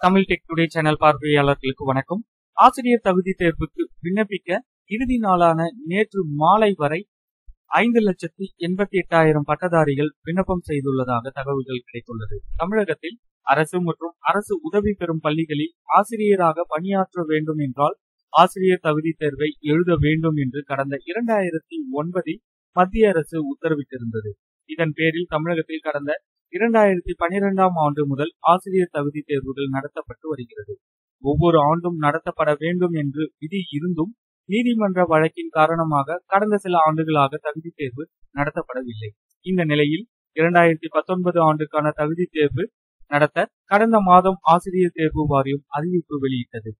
Tamil tech today channel பார்வையாளர்களுக்கு வணக்கம். ஆசிரியர் தகுதி தேர்வுக்கு விண்ணப்பிக்க இறுதி நாளான நேற்று மாலை வரை ஐந்து லட்சத்தி எண்பத்தி எட்டாயிரம் பட்டதாரிகள் விண்ணப்பம் செய்துள்ளதாக தகவல்கள் கிடைத்துள்ளது. தமிழகத்தில் அரசு மற்றும் அரசு உதவி பெறும் பள்ளிகளில் ஆசிரியராக பணியாற்ற வேண்டும் என்றால் ஆசிரியர் தகுதி தேர்வை எழுத வேண்டும் என்று கடந்த இரண்டாயிரத்தி ஒன்பதில் மத்திய அரசு உத்தரவிட்டிருந்தது. இதன் பேரில் தமிழகத்தில் கடந்த இரண்டாயிரத்தி பனிரெண்டாம் ஆண்டு முதல் ஆசிரியர் தகுதி தேர்வுகள் நடத்தப்பட்டு வருகிறது. ஒவ்வொரு ஆண்டும் நடத்தப்பட வேண்டும் என்று விதி இருந்தும் நீதிமன்ற வழக்கின் காரணமாக கடந்த சில ஆண்டுகளாக தகுதி தேர்வு நடத்தப்படவில்லை. இந்த நிலையில் இரண்டாயிரத்தி பத்தொன்பது ஆண்டுக்கான தகுதி தேர்வு நடத்த கடந்த மாதம் ஆசிரியர் தேர்வு வாரியம் அறிவிப்பு வெளியிட்டது.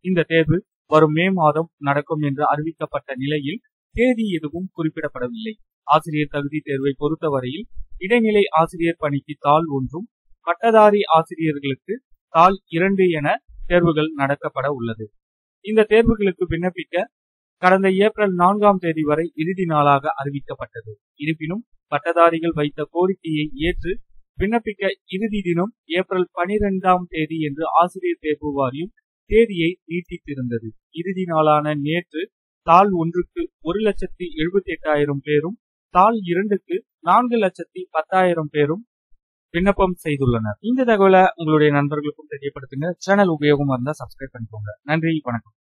இந்த தேர்வு வரும் மே மாதம் நடக்கும் என்று அறிவிக்கப்பட்ட நிலையில் தேதி எதுவும் குறிப்பிடப்படவில்லை. ஆசிரியர் தகுதி தேர்வை பொறுத்தவரையில் இடைநிலை ஆசிரியர் பணிக்கு தாள் ஒன்றும் பட்டதாரி ஆசிரியர்களுக்கு தாள் இரண்டு என தேர்வுகள் நடக்கப்பட உள்ளது. இந்த தேர்வுகளுக்கு விண்ணப்பிக்க கடந்த ஏப்ரல் நான்காம் தேதி வரை இறுதி நாளாக அறிவிக்கப்பட்டது. இருப்பினும் பட்டதாரிகள் வைத்த கோரிக்கையை ஏற்று விண்ணப்பிக்க இறுதி தினம் ஏப்ரல் பனிரெண்டாம் தேதி என்று ஆசிரியர் தேர்வு வாரியம் தேதியை நீட்டித்திருந்தது. இறுதி நாளான நேற்று தாள் ஒன்றுக்கு ஒரு லட்சத்தி எழுபத்தி எட்டாயிரம் பேரும் தாள் இரண்டுக்கு நான்கு லட்சத்தி பத்தாயிரம் பேரும் விண்ணப்பம் செய்துள்ளனர். இந்த தகவலை உங்களுடைய நண்பர்களுக்கும் தெரியப்படுத்துங்க. சேனல் உபயோகமா இருந்தா சப்ஸ்கிரைப் பண்ணிக்கோங்க. நன்றி வணக்கம்.